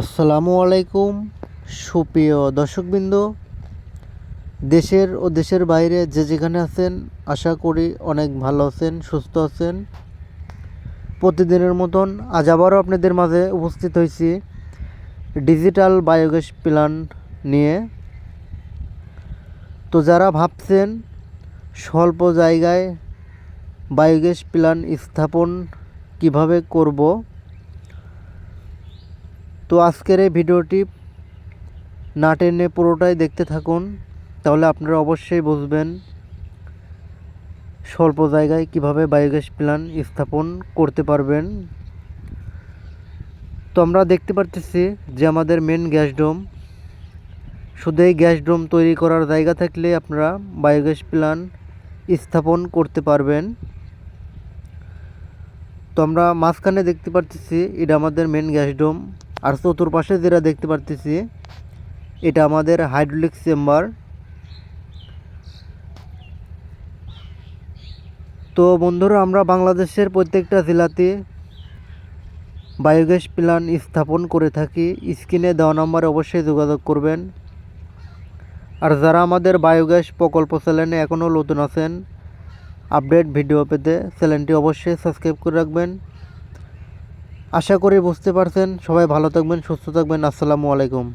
আসসালামু আলাইকুম, সুপ্রিয় দর্শকবৃন্দ। দেশের ও দেশের বাইরে যে যেখানে আছেন, আশা করি অনেক ভালো আছেন, সুস্থ আছেন। প্রতিদিনের মতন আজ আবারও আপনাদের মাঝে উপস্থিত হয়েছি ডিজিটাল বায়োগ্যাস প্ল্যান্ট নিয়ে। তো যারা ভাবছেন স্বল্প জায়গায় বায়োগ্যাস প্ল্যান্ট স্থাপন কীভাবে করব তো আজকের এই ভিডিওটি না টেনে পুরোটাই দেখতে থাকুন, তাহলে আপনারা অবশ্যই বুঝবেন স্বল্প জায়গায় কীভাবে বায়োগ্যাস প্ল্যান্ট স্থাপন করতে পারবেন। তো আমরা দেখতে পারতেছি যে আমাদের মেন গ্যাস ডোম, শুধু এই গ্যাস ডোম তৈরি করার জায়গা থাকলে আপনারা বায়োগ্যাস প্ল্যান্ট স্থাপন করতে পারবেন। তো আমরা মাঝখানে দেখতে পারতেছি এটা আমাদের মেন গ্যাস ডোম। আর চতুর্পাশে যেটা দেখতে পারতেছি, এটা আমাদের হাইড্রোলিক চেম্বার তো বন্ধুরা, আমরা বাংলাদেশের প্রত্যেকটা জেলাতে বায়োগ্যাস প্ল্যান্ট স্থাপন করে থাকি। স্ক্রিনে দেওয়া নম্বরে অবশ্যই যোগাযোগ করবেন। আর যারা আমাদের বায়োগ্যাস প্রকল্প চ্যানেলে এখনও নতুন আছেন আপডেট ভিডিও পেতে চ্যানেলটি অবশ্যই সাবস্ক্রাইব করে রাখবেন। আশা করি বুঝতে পারছেন। সবাই ভালো থাকবেন সুস্থ থাকবেন। আসসালামু আলাইকুম।